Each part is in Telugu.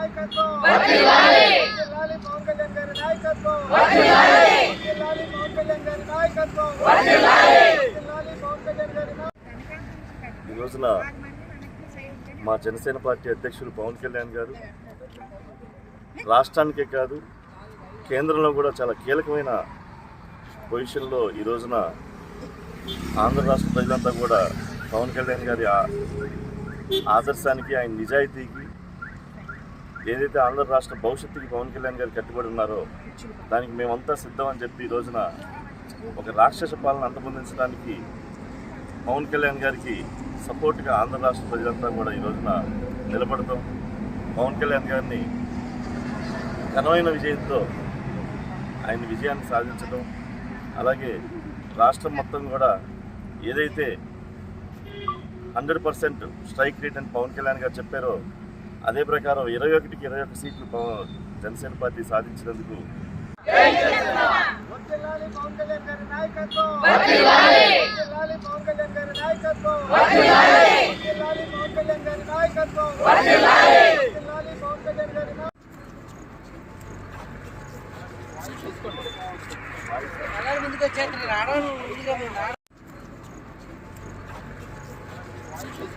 నాయకత్వం! వర్ధిల్లాలి పవన్ కళ్యాణ్ గారి నాయకత్వం! వర్ధిల్లాలి పవన్ కళ్యాణ్ గారి నాయకత్వం! వర్ధిల్లాలి పవన్ కళ్యాణ్ గారి నాయకత్వం! ఈ రోజున మా జనసేన పార్టీ అధ్యక్షులు పవన్ కళ్యాణ్ గారు రాష్ట్రానికే కాదు కేంద్రంలో కూడా చాలా కీలకమైన పొజిషన్లో ఈ రోజున ఆంధ్ర రాష్ట్ర ప్రజలంతా కూడా పవన్ కళ్యాణ్ గారి ఆ- ఆదర్శానికి ఆయన నిజాయితీకి ఏదైతే ఆంధ్ర రాష్ట్ర భవిష్యత్తుకి పవన్ కళ్యాణ్ గారు కట్టుబడి ఉన్నారో దానికి మేమంతా సిద్ధం అని చెప్పి ఈ రోజున ఒక రాక్షస పాలన అంతమొందించడానికి పవన్ కళ్యాణ్ గారికి సపోర్ట్గా ఆంధ్ర రాష్ట్ర ప్రజలంతా కూడా ఈ రోజున నిలబడతాం పవన్ కళ్యాణ్ గారిని ఘనమైన విజయంతో ఆయన విజయాన్ని సాధించడం అలాగే రాష్ట్రం మొత్తం కూడా ఏదైతే హండ్రెడ్ పర్సెంట్ స్ట్రైక్ రేట్ అని పవన్ కళ్యాణ్ గారు చెప్పారో అదే ప్రకారం ఇరవై ఒకటికి ఇరవై ఒక సీట్లు జనసేన పార్టీ సాధించినందుకు వర్ధిల్లాలి పవన్ కళ్యాణ్ గారి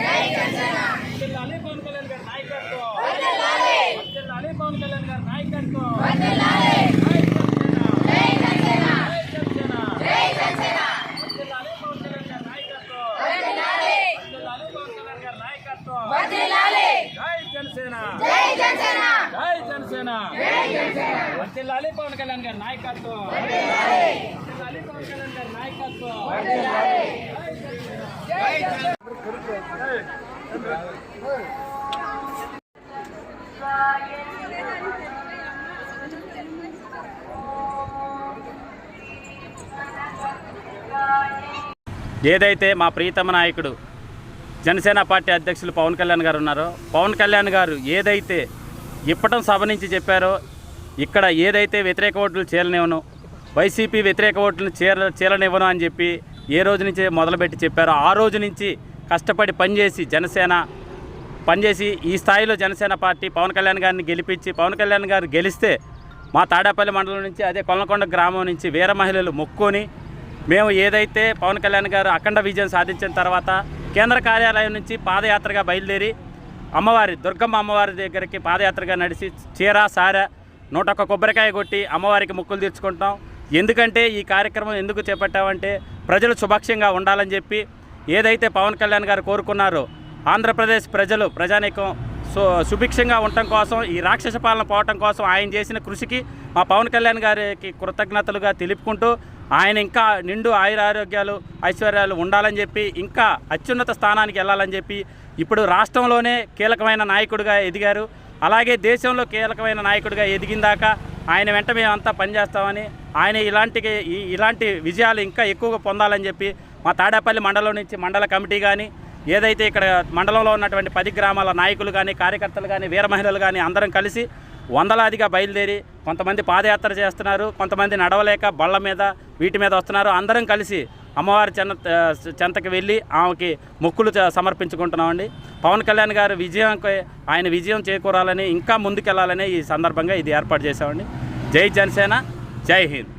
నాయకత్వం వర్ధిల్లాలి పవన్ కళ్యాణ్ గారి నాయకత్వం వర్ధిల్లాలి పవన్ కళ్యాణ్ గారి నాయకత్వం వర్ధిల్లాలి పవన్ కళ్యాణ్ గారి నాయకత్వం జై జనసేన జై జనసేన వర్ధిల్లాలి పవన్ కళ్యాణ్ గారి నాయకత్వం వర్ధిల్లాలి పవన్ కళ్యాణ్ గారి నాయకత్వం జై జనసేన జై జనసేన వర్ధిల్లాలి పవన్ కళ్యాణ్ గారి నాయకత్వం వర్ధిల్లాలి పవన్ కళ్యాణ్ గారి నాయకత్వం జై జనసేన జై జనసేన వర్ధిల్లాలి పవన్ కళ్యాణ్ గారి నాయకత్వం. వర్ధిల్లాలి పవన్ కళ్యాణ్ గారి నాయకత్వం. ఏదైతే మా ప్రీతమ నాయకుడు జనసేన పార్టీ అధ్యక్షులు పవన్ కళ్యాణ్ గారు ఉన్నారో పవన్ కళ్యాణ్ గారు ఏదైతే ఇప్పటం సభ నుంచి చెప్పారో ఇక్కడ ఏదైతే వ్యతిరేక ఓట్లు చేరనివ్వను వైసీపీ వ్యతిరేక ఓట్లను చేర చేరనివ్వను అని చెప్పి ఏ రోజు నుంచి మొదలుపెట్టి చెప్పారో ఆ రోజు నుంచి కష్టపడి పనిచేసి జనసేన పనిచేసి ఈ స్థాయిలో జనసేన పార్టీ పవన్ కళ్యాణ్ గారిని గెలిపించి పవన్ కళ్యాణ్ గారు గెలిస్తే మా తాడేపల్లి మండలం నుంచి అదే కొల్లకొండ గ్రామం నుంచి వీర మహిళలు మొక్కుని మేము ఏదైతే పవన్ కళ్యాణ్ గారు అఖండ విజయం సాధించిన తర్వాత కేంద్ర కార్యాలయం నుంచి పాదయాత్రగా బయలుదేరి అమ్మవారి దుర్గమ్మ అమ్మవారి దగ్గరికి పాదయాత్రగా నడిచి చీర సార నూట ఒక్క కొబ్బరికాయ కొట్టి అమ్మవారికి మొక్కులు తీర్చుకుంటాం. ఎందుకంటే ఈ కార్యక్రమం ఎందుకు చేపట్టామంటే ప్రజలు సుభాక్ష్యంగా ఉండాలని చెప్పి ఏదైతే పవన్ కళ్యాణ్ గారు కోరుకున్నారో ఆంధ్రప్రదేశ్ ప్రజలు ప్రజానీకం సో సుభిక్షంగా ఉండటం కోసం ఈ రాక్షస పాలన పోవటం కోసం ఆయన చేసిన కృషికి మా పవన్ కళ్యాణ్ గారికి కృతజ్ఞతలుగా తెలుపుకుంటూ ఆయన ఇంకా నిండు ఆయురారోగ్యాలు ఐశ్వర్యాలు ఉండాలని చెప్పి ఇంకా అత్యున్నత స్థానానికి వెళ్ళాలని చెప్పి ఇప్పుడు రాష్ట్రంలోనే కీలకమైన నాయకుడిగా ఎదిగారు. అలాగే దేశంలో కీలకమైన నాయకుడిగా ఎదిగిందాక ఆయన వెంట మేమంతా పనిచేస్తామని ఆయన ఇలాంటి ఇలాంటి విజయాలు ఇంకా ఎక్కువగా పొందాలని చెప్పి మా తాడేపల్లి మండలం నుంచి మండల కమిటీ కానీ ఏదైతే ఇక్కడ మండలంలో ఉన్నటువంటి పది గ్రామాల నాయకులు కానీ కార్యకర్తలు కానీ వీర మహిళలు కానీ అందరం కలిసి వందలాదిగా బయలుదేరి కొంతమంది పాదయాత్ర చేస్తున్నారు కొంతమంది నడవలేక బళ్ళ మీద వీటి మీద వస్తున్నారు. అందరం కలిసి అమ్మవారి చెన్న చెంతకి వెళ్ళి ఆమెకి మొక్కులు సమర్పించుకుంటున్నామండి. పవన్ కళ్యాణ్ గారు విజయంకి ఆయన విజయం చేకూరాలని ఇంకా ముందుకెళ్ళాలని ఈ సందర్భంగా ఇది ఏర్పాటు చేశామండి. జై జనసేన జై హింద్.